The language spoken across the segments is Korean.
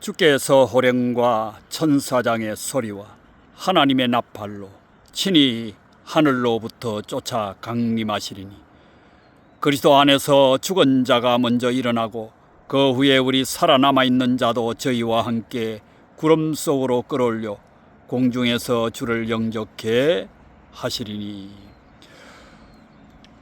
주께서 호령과 천사장의 소리와 하나님의 나팔로 친히 하늘로부터 쫓아 강림하시리니 그리스도 안에서 죽은 자가 먼저 일어나고 그 후에 우리 살아남아 있는 자도 저희와 함께 구름 속으로 끌어올려 공중에서 주를 영접케 하시리니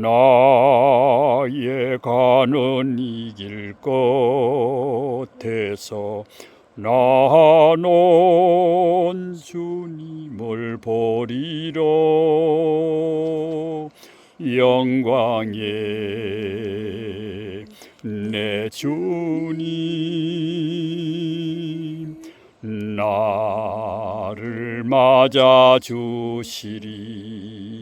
나의 가는 이 길 끝에서 나는 주님을 보리라 영광에 내 주님 나를 맞아 주시리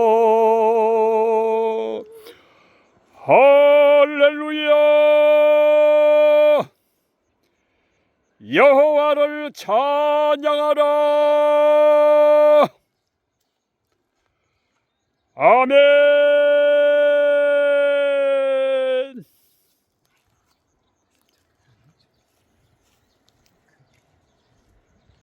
할렐루야! 여호와를 찬양하라! 아멘